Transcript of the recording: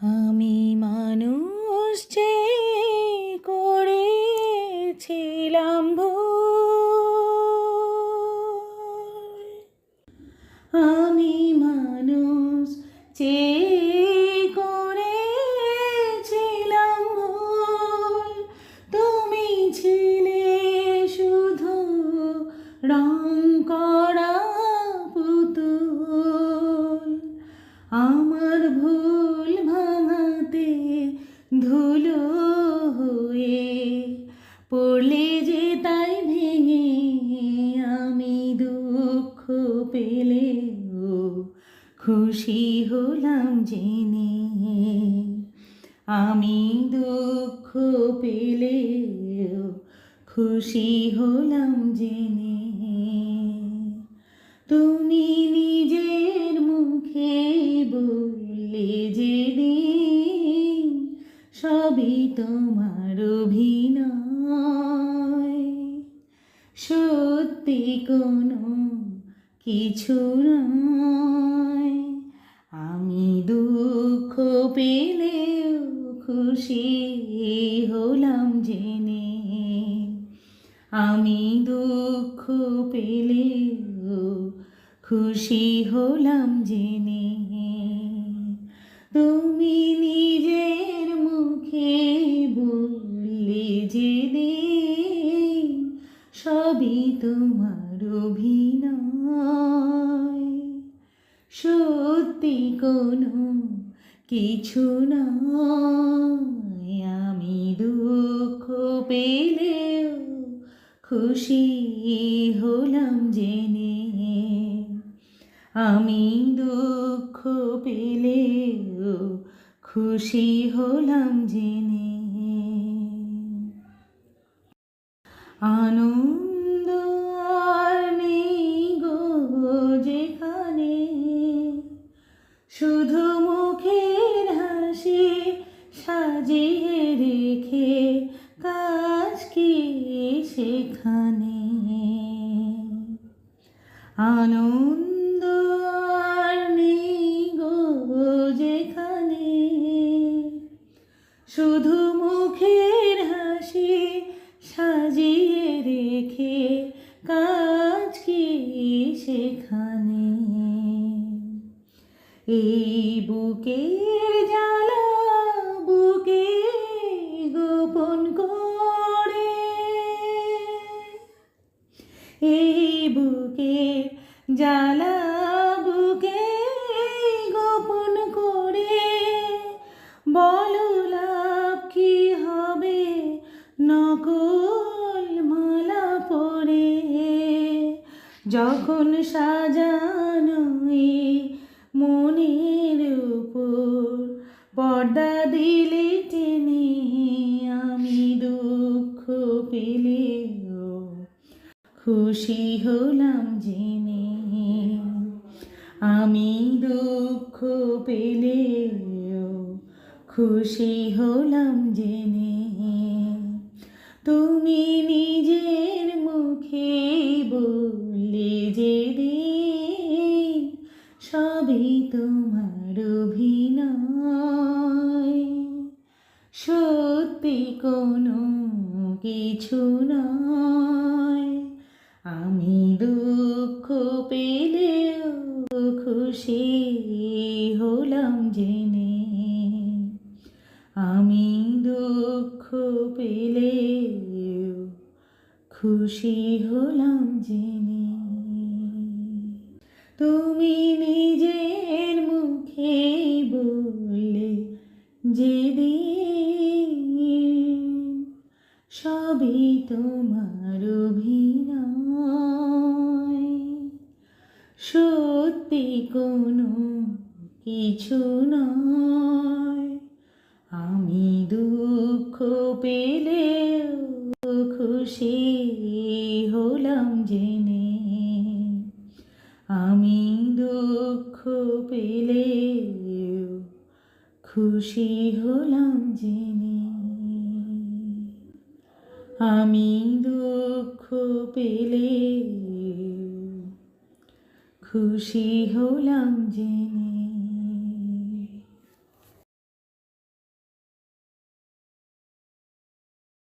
আমি মানুষ আমি মানুষ চে করেছিলাম ভুল, তুমি ছিলে শুধু রং করা পুতুল। আমার ভুল ভাঙাতে ধুলো হয়ে পড়লে যে তাই ভেঙে আমি দুঃখ পেলে খুশি হলাম জেনে। আমি দুঃখ পেলেও খুশি হলাম জেনে। তুমি নিজের মুখে বললে যে সবই তোমার অভিনয়। সত্যি কোনো কিছু না আমি দুঃখ পেলেও খুশি হলাম জেনে। আমি দুঃখ পেলেও খুশি হলাম জেনে। তুমি নিজের মুখে বললে যে দিন সবই তোমার অভিনয়। সত্যি কোনো কিছু নয়। আমি দুঃখ পেলেও খুশি হলাম জেনে। আমি দুঃখ পেলেও খুশি হলাম জেনে। আনন্দ আর নেই গো যেখানে শুধু মুখের হাসি সাজিয়ে রেখে কাজ কি সেখানে আনন্দ আর গো যেখানে। শুধু মুখের হাসি সাজিয়ে রেখে কাজ কি সেখানে। এই বুকের জ্বালা, বুকে গোপন করে। এই বুকের জ্বালা, বুকে গোপন করে। বলো লাভ কি হবে? নকল পরে। যখন সাজানো পর্দা দিলে টেনে আমি দুঃখ পেলেও খুশি হলাম জেনে আমি দুঃখ পেলেও খুশি হলাম জেনে তুমি নিজের মুখে বললে কোনো কিছু নয়। আমি দুঃখ পেলেও খুশি হলাম জেনে। আমি দুঃখ পেলেও খুশি হলাম জেনে। তুমি নিজের মুখে বললে যে দিন সবই তোমার অভিনয়। সত্যি কোনো কিছু নয়। আমি দুঃখ পেলেও খুশি হলাম জেনে। আমি দুঃখ পেলে খুশি হলাম জেনে। আমি দুঃখ পেলে খুশি হলাম জেনে